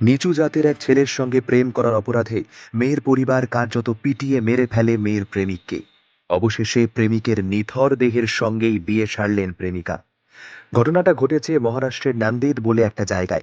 নিচু জাতের এক ছেলের সঙ্গে প্রেম করার অপরাধে মেয়ের পরিবার কার্যত পিটিয়ে মেরে ফেলে মেয়ের প্রেমিককে। অবশেষে প্রেমিকের নিথর দেহের সঙ্গেই বিয়ে সারলেন প্রেমিকা। ঘটনাটা ঘটেছে মহারাষ্ট্রের নান্দেদ বলে একটা জায়গায়।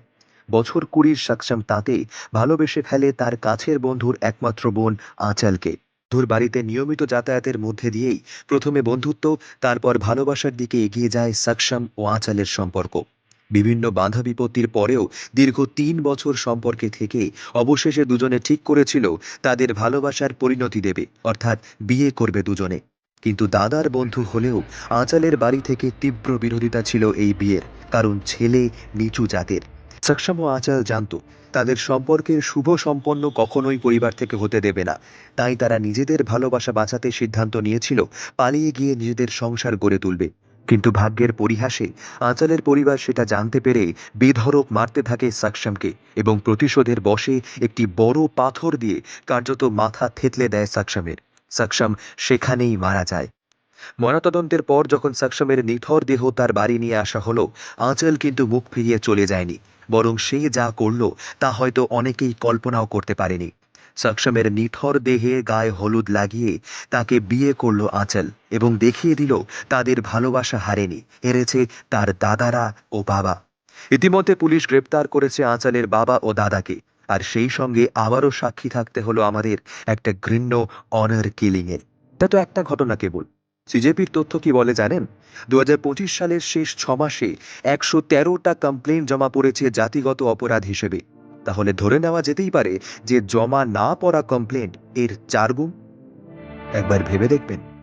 বছর কুড়ির সক্ষম তাতে ভালোবেসে ফেলে তার কাছের বন্ধুর একমাত্র বোন আঁচালকে। বন্ধুর বাড়িতে নিয়মিত যাতায়াতের মধ্যে দিয়েই প্রথমে বন্ধুত্ব, তারপর ভালোবাসার দিকে এগিয়ে যায় সক্ষম ও আঁচালের সম্পর্ক। বিভিন্ন বাধা বিপত্তির পরেও দীর্ঘ তিন বছর সম্পর্কে থেকে অবশেষে দুজনে ঠিক করেছিল তাদের ভালোবাসার পরিণতি দেবে, অর্থাৎ বিয়ে করবে দুজনে। কিন্তু দাদার বন্ধু হলেও আঁচালের বাড়ি থেকে তীব্র বিরোধিতা ছিল এই বিয়ের, কারণ ছেলে নিচু জাতের। সক্ষম আঁচাল জানতো, তাদের সম্পর্কের শুভ সম্পন্ন কখনোই পরিবার থেকে হতে দেবে না। তাই তারা নিজেদের ভালোবাসা বাঁচাতে সিদ্ধান্ত নিয়েছিল, পালিয়ে গিয়ে নিজেদের সংসার গড়ে তুলবে। কিন্তু ভাগ্যের পরিহাসে আঁচালের পরিবার সেটা জানতে পেরে বেধড়ক মারতে থাকে সাকসামকে এবং প্রতিশোধের বশে একটি বড় পাথর দিয়ে কার্যত মাথা থেতলে দেয় সাকসামের। সাকসাম সেখানেই মারা যায়। ময়নাতদন্তের পর যখন সাকসামের নিথর দেহ তার বাড়ি নিয়ে আসা হলো, আঁচল কিন্তু মুখ ফিরিয়ে চলে যায়নি। বরং সে যা করল, তা হয়তো অনেকেই কল্পনাও করতে পারেনি। সাকসামের নিথর দেহে গায়ে হলুদ লাগিয়ে তাকে বিয়ে করল আঁচল এবং দেখিয়ে দিল তাদের ভালোবাসা হারেনি। হেরেছে তার দাদারা ও বাবা। ইতিমধ্যে পুলিশ গ্রেপ্তার করেছে আঁচালের বাবা ও দাদাকে। আর সেই সঙ্গে আবারও সাক্ষী থাকতে হলো আমাদের একটা ঘৃণ্য অনার কিলিংয়ের এটা তো একটা ঘটনা কেবল। সিজেপির তথ্য কি বলে জানেন? দু হাজার পঁচিশ সালের শেষ ছ মাসে একশো তেরোটা কমপ্লেন জমা পড়েছে জাতিগত অপরাধ হিসেবে। তাহলে ধরে নেওয়া যেতেই পারে যে জমা না পড়া কমপ্লেন এর চার গুণ। একবার ভেবে দেখবেন।